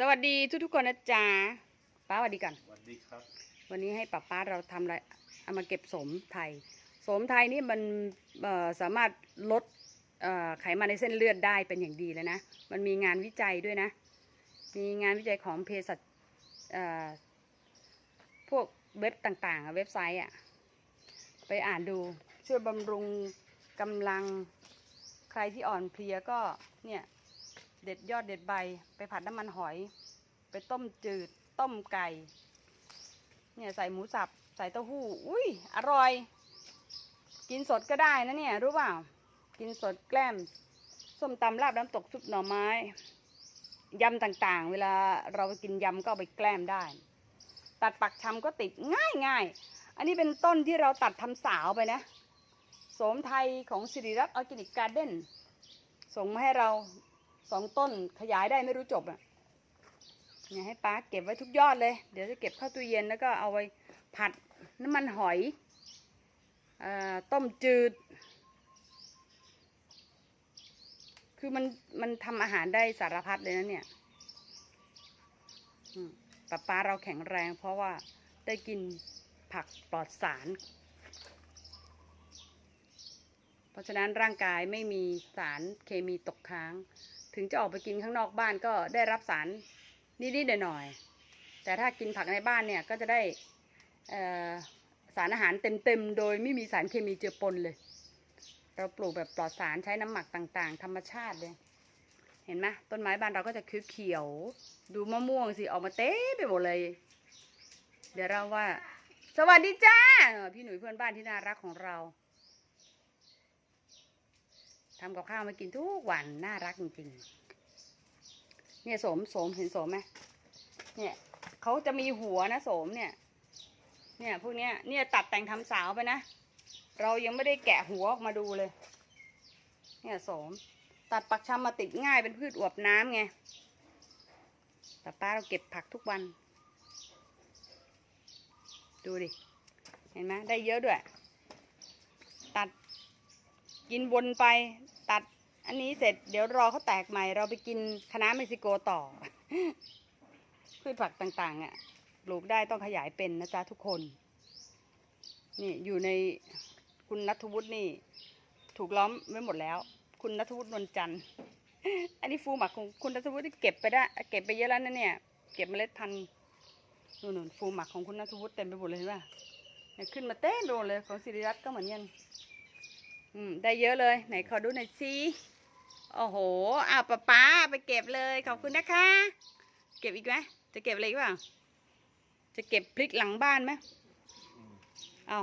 สวัสดีทุกๆคนนะจ๊ะป้าสวัสดีกันสวัสดีครับ วันนี้ให้ป้าป้าเราทำอะไรเอามาเก็บสมไทย สมไทยนี่มันเอ่อสามารถลดเอ่อไขมันในเส้นเลือดได้เป็นอย่างดีเลยนะ มันมีงานวิจัยด้วยนะ มีงานวิจัยของเภสัชเอ่อพวกเว็บต่างๆอะเว็บไซต์อะไปอ่านดูช่วยบำรุงกำลังใครที่อ่อนเพลียก็เนี่ย เด็ดยอดเด็ดใบ ไปผัดน้ำมันหอย ไปต้มจืด ต้มไก่ เนี่ยใส่หมูสับ ใส่เต้าหู้ อุ้ยอร่อย กินสดก็ได้นะเนี่ยรู้เปล่า กินสดแกล้ม ส้มตำลาบน้ำตกซุปหน่อไม้ยำต่างๆ เวลาเราไปกินยำก็เอาไปแกล้มได้ ตัดปักชำก็ติดง่ายง่ายอันนี้เป็นต้นที่เราตัดทำสาวไปนะโสมไทยของสิริรัตน์ออร์แกนิกการ์เด้นส่งมาให้เรา สองต้นขยายได้ไม่รู้จบอะเนี่ยให้ป้าเก็บไว้ทุกยอดเลย เดี๋ยวจะเก็บเข้าตู้เย็นแล้วก็เอาไว้ผัดน้ำมันหอยอต้มจืด คือมันมันทำอาหารได้สารพัดเลยนะเนี่ยป้าป้าเราแข็งแรงเพราะว่าได้กินผักปลอดสาร เพราะฉะนั้นร่างกายไม่มีสารเคมีตกค้าง ถึงจะออกไปกินข้างนอกบ้านก็ได้รับสารนิดๆหน่อยๆแต่ถ้ากินผักในบ้านเนี่ยก็จะได้สารอาหารเต็มๆ โดยไม่มีสารเคมีเจือปนเลย เราปลูกแบบปลอดสารใช้น้ำหมักต่างๆ ธรรมชาติเลย เห็นไหมต้นไม้บ้านเราก็จะเขียวๆดูมะม่วงสิออกมาเต้ไปหมดเลย เดี๋ยวเราว่า สวัสดีจ้า พี่หนุ่ยเพื่อนบ้านที่น่ารักของเรา ทำกับข้าวมากินทุกวันน่ารักจริงๆ เนี่ยโสมโสมเห็นโสมไหมเนี่ยเขาจะมีหัวนะโสมเนี่ย เนี่ยพวกเนี้ยเนี่ยตัดแต่งทำสาวไปนะ เรายังไม่ได้แกะหัวออกมาดูเลย เนี่ยโสม ตัดปักชำมาติดง่ายเป็นพืชอวบน้ำไงแต่ป้าเราเก็บผักทุกวัน ดูดิ เห็นไหมได้เยอะด้วย ตัดกินวนไป อันนี้เสร็จเดี๋ยวรอเขาแตกใหม่ เราไปกินคณะเม็กซิโกต่อ พืชผักต่างๆอะปลูกได้ต้องขยายเป็นนะจ๊ะทุกคน นี่อยู่ในคุณนัทวุฒินี่ ถูกล้อมไว้หมดแล้ว คุณนัทวุฒินวลจันทร์อันนี้ฟูหมักของคุณนัทวุฒิเก็บไปได้ เก็บไปเยอะแล้วนะเนี่ย เก็บเมล็ดพันธุ์นู่นๆฟูหมักของคุณนัทวุฒิเต็มไปหมดเลยเห็นป่ะเนี่ยขึ้นมาเต้นไปหมดเลยของสิริรัตน์ก็เหมือนกันอืมได้เยอะเลย ไหนขอดูหน่อยสิ โอ้โหอ้าวป้าป้าไปเก็บเลย ขอบคุณนะคะ เก็บอีกไหมจะเก็บอะไรอีกเปล่า จะเก็บพริกหลังบ้านไหมเอา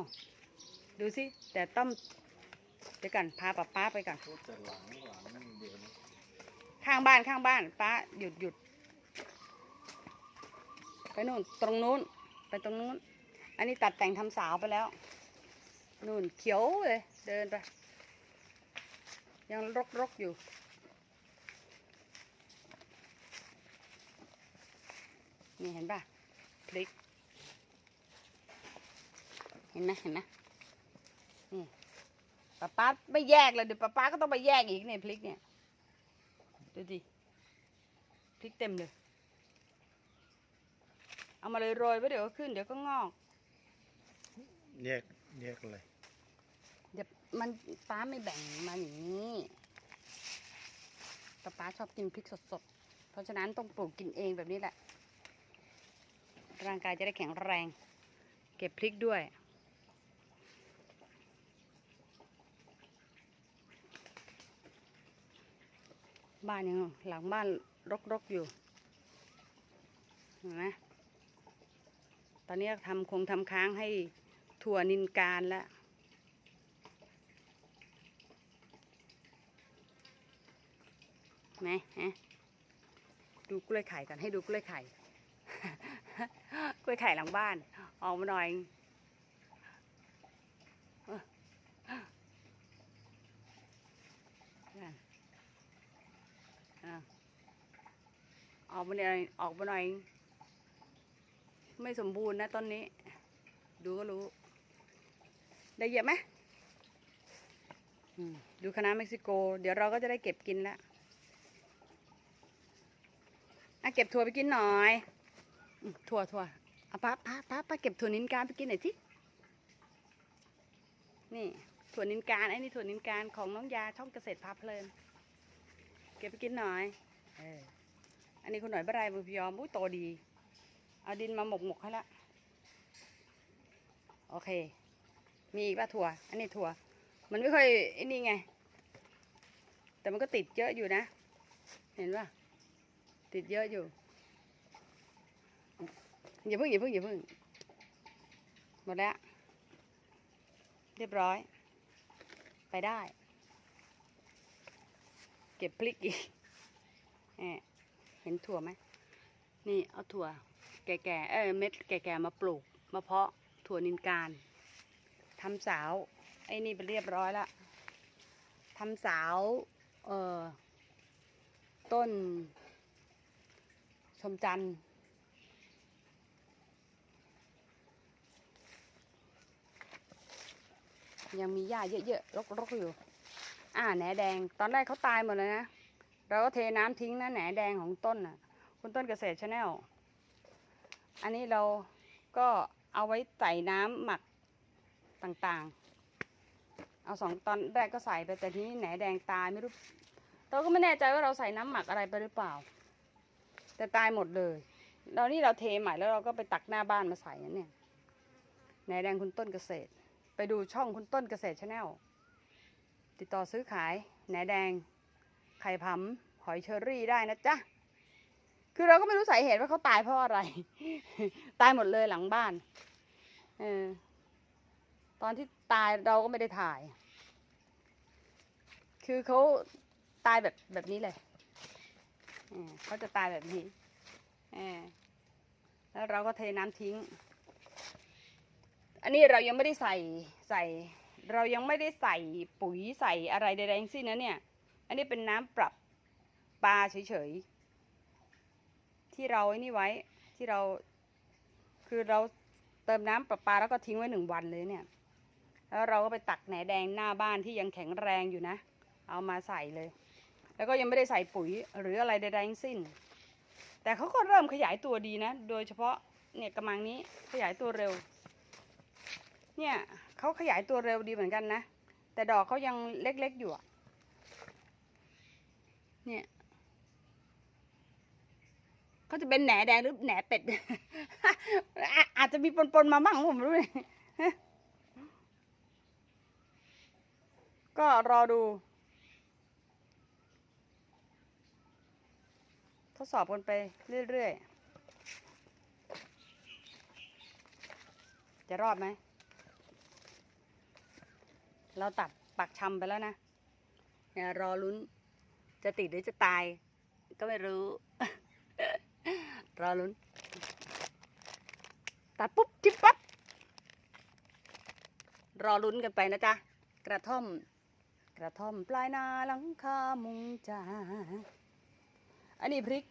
ดูสิ แต่ต้องเดี๋ยวกันพาป้าป้าไปก่อนพูดแต่หลังหลังเดี๋ยวนี้ข้างบ้านข้างบ้านป้าหยุดหยุดไปนู่นตรงนู้น ไปตรงนู้น อันนี้ตัดแต่งทำสาวไปแล้ว นู่นเขียวเลย เดินไป ยังรกรกๆอยู่ นี่เห็นป่ะพลิก เห็นไหมเห็นไหมนี่ป้าป้าไม่แยกเลยเดี๋ยวป้าป้าก็ต้องไปแยกอีกเนี่ยพลิกเนี่ยดูดิพริกเต็มเลย เอามาเลยโรยไว้เดี๋ยวก็ขึ้นเดี๋ยวก็งอก แยกแยกอะไรเดี๋ยวมันป้าไม่แบ่งมาอย่างนี้ป้าป้าชอบกินพริกสดๆ เพราะฉะนั้นต้องปลูกกินเองแบบนี้แหละ ร่างกายจะได้แข็งแรง เก็บพริกด้วย บ้านยังหลังบ้านรกๆอยู่เห็นไหมตอนนี้ทำคงทำค้างให้ถั่วนินการแล้วไหมฮะดูกล้วยไข่ก่อนให้ดูกล้วยไข่ กล้วยไข่หลังบ้าน ออกมาหน่อย ออกมาหน่อย ออกมาหน่อย ไม่สมบูรณ์นะต้นนี้ ดูก็รู้ ได้เยอะไหมดูคณะเม็กซิโก เดี๋ยวเราก็จะได้เก็บกินแล้วอะเก็บถั่วไปกินหน่อย ถั่วถั่วเอาป้าป้าป้าป้าเก็บถั่วนินการไปกินหน่อยที่นี่ถั่วนินการไอ้นี่ถั่วนินการของน้องยาช่องเกษตรพาเพลิน เก็บไปกินหน่อยเอออันนี้คุณหน่อยบะไรบุพยอมอุ้ยโตดี เอาดินมาหมกหมกให้ละโอเค มีอีกป่ะถั่ว อันนี้ถั่ว มันไม่ค่อยไอ้นี่ไง แต่มันก็ติดเยอะอยู่นะ เห็นป่ะติดเยอะอยู่ อย่าเพิ่งอย่าเพิ่งอย่าเพิ่งหมดแล้ว เรียบร้อย ไปได้ เก็บพริกอีกแหมเห็นถั่วไหม นี่เอาถั่ว แก่ๆ เอ้ยเม็ดแก่ๆ มาปลูก มาเพาะถั่วนินการทำสาว ไอ้นี่ไปเรียบร้อยแล้วทำสาว เออต้น ชมจันทร์ ยังมีหญ้าเยอะๆรกๆอยู่ อ่าแหนแดง ตอนแรกเขาตายหมดเลยนะ เราก็เทน้ำทิ้งนะแหนแดงของต้นน่ะ คุณต้นเกษตรชาแนล อันนี้เราก็เอาไว้ใส่น้ำหมักต่างๆ เอาสองตอนแรกก็ใส่ไปแต่ทีนี้แหนแดงตายไม่รู้ เราก็ไม่แน่ใจว่าเราใส่น้ำหมักอะไรไปหรือเปล่า แต่ตายหมดเลยเรานี่เราเทใหม่แล้วเราก็ไปตักหน้าบ้านมาใส่นะเนี่ยแหนแดงคุณต้นเกษตร ไปดูช่องคุณต้นเกษตรชาแนลติดต่อซื้อขายแหนแดง ไข่ผำหอยเชอรี่ได้นะจ๊ะ คือเราก็ไม่รู้สาเหตุว่าเขาตายเพราะอะไร ตายหมดเลยหลังบ้านเออตอนที่ตายเราก็ไม่ได้ถ่าย คือเขาตายแบบแบบนี้เลยเขาจะตายแบบนี้แล้วเราก็เทน้ำทิ้ง อันนี้เรายังไม่ได้ใส่ใส่ เรายังไม่ได้ใส่ปุ๋ยใส่อะไรใดๆทั้งสิ้นนะเนี่ย อันนี้เป็นน้ำปรับปลาเฉยๆ ที่เราไอ้นี่ไว้ที่เรา คือเราเติมน้ำประปาแล้วก็ทิ้งไว้หนึ่งวันเลยเนี่ย แล้วเราก็ไปตักแหนแดงหน้าบ้านที่ยังแข็งแรงอยู่นะ เอามาใส่เลย แล้วก็ยังไม่ได้ใส่ปุ๋ยหรืออะไรใดๆทั้งสิ้น แต่เขาก็เริ่มขยายตัวดีนะ โดยเฉพาะเนี่ยกระมังนี้ขยายตัวเร็ว เนี่ยเขาขยายตัวเร็วดีเหมือนกันนะ แต่ดอกเขายังเล็กๆอยู่อะเนี่ยเขาจะเป็นแหนแดงหรือแหนเป็ดอะอาจจะมีปนๆมาบ้างผมไม่รู้เลยก็รอดู ทดสอบกันไปเรื่อยๆ จะรอดไหม เราตัดปักชำไปแล้วนะเนี่ยรอลุ้น จะติดหรือจะตาย ก็ไม่รู้ รอลุ้น ตัดปุ๊บจิบปั๊บรอลุ้นกันไปนะจ๊ะ กระท่อม กระท่อมปลายนาหลังคามุงจาอันนี้พริก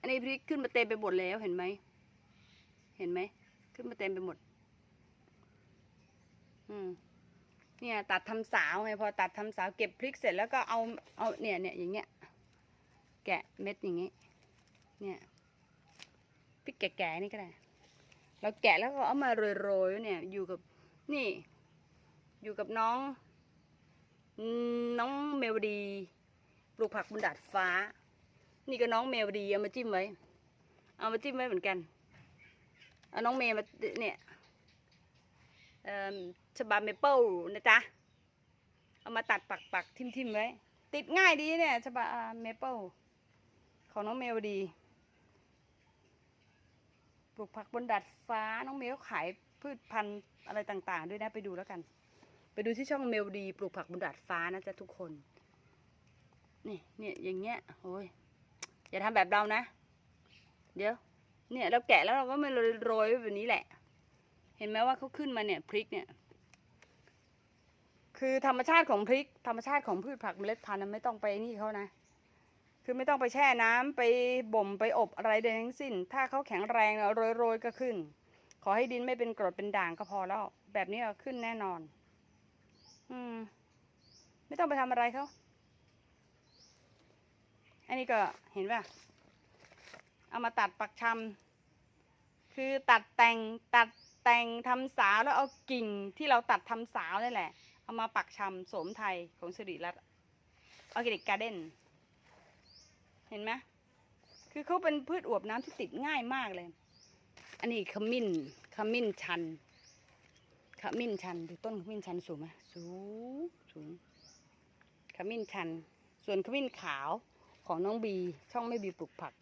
อันนี้พริกขึ้นมาเต็มไปหมดแล้วเห็นไหม เห็นไหม ขึ้นมาเต็มไปหมด อืม เนี่ยตัดทำสาวไงพอตัดทำสาวเก็บพริกเสร็จแล้วก็เอาเอาเนี่ยเนี่ยอย่างเงี้ยแกะเม็ดอย่างงี้ เนี่ยพริกแก่ๆนี่ก็ได้เราแกะแล้วก็เอามาโรยๆเนี่ยอยู่กับนี่ อยู่กับน้อง น้องเมวดีปลูกผักบนดาดฟ้า นี่ก็น้องเมวดีเอามาจิ้มไว้ เอามาจิ้มไว้เหมือนกันเอาน้องเมย์มาเนี่ยเอ่อ ฉบับเมเปิลนะจ๊ะ เอามาตัดปักปักทิมทิมไว้ ติดง่ายดีเนี่ยฉบับเมเปิลของน้องเมวดี ปลูกผักบนดาดฟ้าน้องเมลขายพืชพันธุ์อะไรต่างๆ ด้วยนะไปดูแล้วกัน ไปดูที่ช่องเมลดีปลูกผักบนดาดฟ้านะจ๊ะทุกคน นี่เนี่ยอย่างเงี้ยโอ้ยอย่าทำแบบเรานะ เดี๋ยว เนี่ยเราแกะแล้วเราก็มาโรยไว้แบบนี้แหละ เห็นไหมว่าเขาขึ้นมาเนี่ยพริกเนี่ย คือธรรมชาติของพริก ธรรมชาติของพืชผักเมล็ดพันธุ์ไม่ต้องไปนี่เขานะ คือไม่ต้องไปแช่น้ำไปบ่มไปอบอะไรใดทั้งสิ้น ถ้าเขาแข็งแรงแล้วโรยๆก็ขึ้น ขอให้ดินไม่เป็นกรดเป็นด่างก็พอแล้ว แบบนี้ก็ขึ้นแน่นอน อืม ไม่ต้องไปทำอะไรเขาอันนี้ก็เห็นป่ะ เอามาตัดปักชำคือตัดแต่งตัดแต่งทำสาวแล้วเอากิ่งที่เราตัดทำสาวนี่แหละ เอามาปักชำโสมไทยของสิริรัตน์ออร์แกนิกการ์เด้นเห็นไหมคือเขาเป็นพืชอวบน้ำที่ติดง่ายมากเลย อันนี้ขมิ้นขมิ้นชันขมิ้นชันดูต้นขมิ้นชันสูงไหมสูงสูงขมิ้นชัน ส่วนขมิ้นขาวของน้องบี ช่องไม่บีปลูกผัก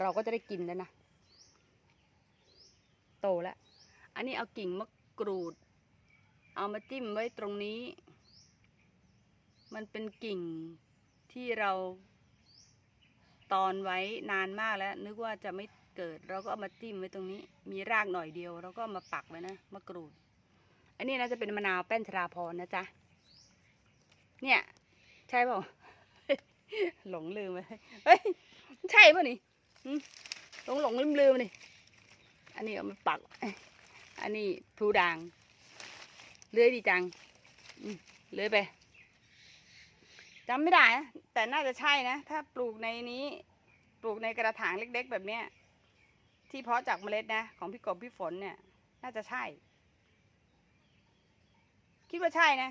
เราก็จะได้กินแล้วนะ โตแล้ว อันนี้เอากิ่งมะกรูด เอามาจิ้มไว้ตรงนี้ มันเป็นกิ่งที่เราตอนไว้นานมากแล้ว นึกว่าจะไม่เกิดเราก็เอามาจิ้มไว้ตรงนี้ มีรากหน่อยเดียวเราก็ามาปักไว้นะมะกรูด อันนี้น่าจะเป็นมะนาวแป้นชราพรนะจ๊ะ เนี่ย ใช่เปล่าหลงลืมไปเฮ้ยใช่ป่ะนี่หึหลงหลงลืมลืมนี่ อันนี้เอามาปัก อันนี้พลูด่าง เลื้อยดีจังเลื้อยไปจำไม่ได้นะแต่น่าจะใช่นะ ถ้าปลูกในนี้ ปลูกในกระถางเล็ก ๆ แบบเนี้ย ที่เพาะจากเมล็ดนะ ของพี่กบพี่ฝนเนี่ย น่าจะใช่ คิดว่าใช่นะ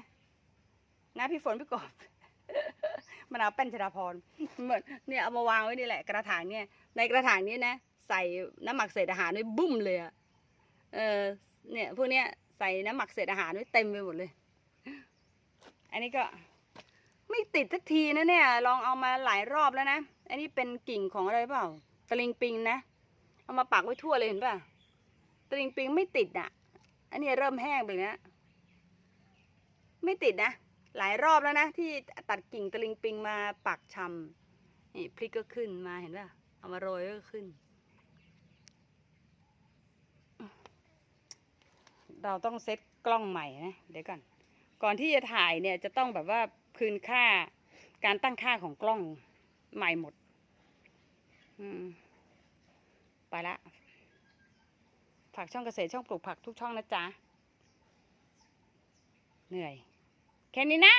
นะพี่ฝนพี่กบมะนาวแป้นชราพรเหมือนเนี่ยเอามาวางไว้นี่แหละ กระถางเนี่ย ในกระถางนี้นะ ใส่น้ำหมักเศษอาหารไว้บุ้มเลยอะเออเนี่ย พวกเนี้ย ใส่น้ำหมักเศษอาหารไว้เต็มไปหมดเลย อันนี้ก็ไม่ติดสักทีนะเนี่ย ลองเอามาหลายรอบแล้วนะ อันนี้เป็นกิ่งของอะไรเปล่า ตะลิงปิงนะ เอามาปักไว้ทั่วเลยเห็นป่ะ ตะลิงปิงไม่ติดอะ อันนี้เริ่มแห้งไปแล้วไม่ติดนะ หลายรอบแล้วนะ ที่ตัดกิ่งตะลิงปิงมาปักชำนี่พริกก็ขึ้นมาเห็นป่ะ เอามาโรยก็ขึ้น เราต้องเซตกล้องใหม่นะเดี๋ยวก่อนก่อนที่จะถ่ายเนี่ยจะต้องแบบว่าคืนค่าการตั้งค่าของกล้องใหม่หมด อืมไปละฝากช่องเกษตรช่องปลูกผักทุกช่องนะจ๊ะ เหนื่อย แค่นี้นะ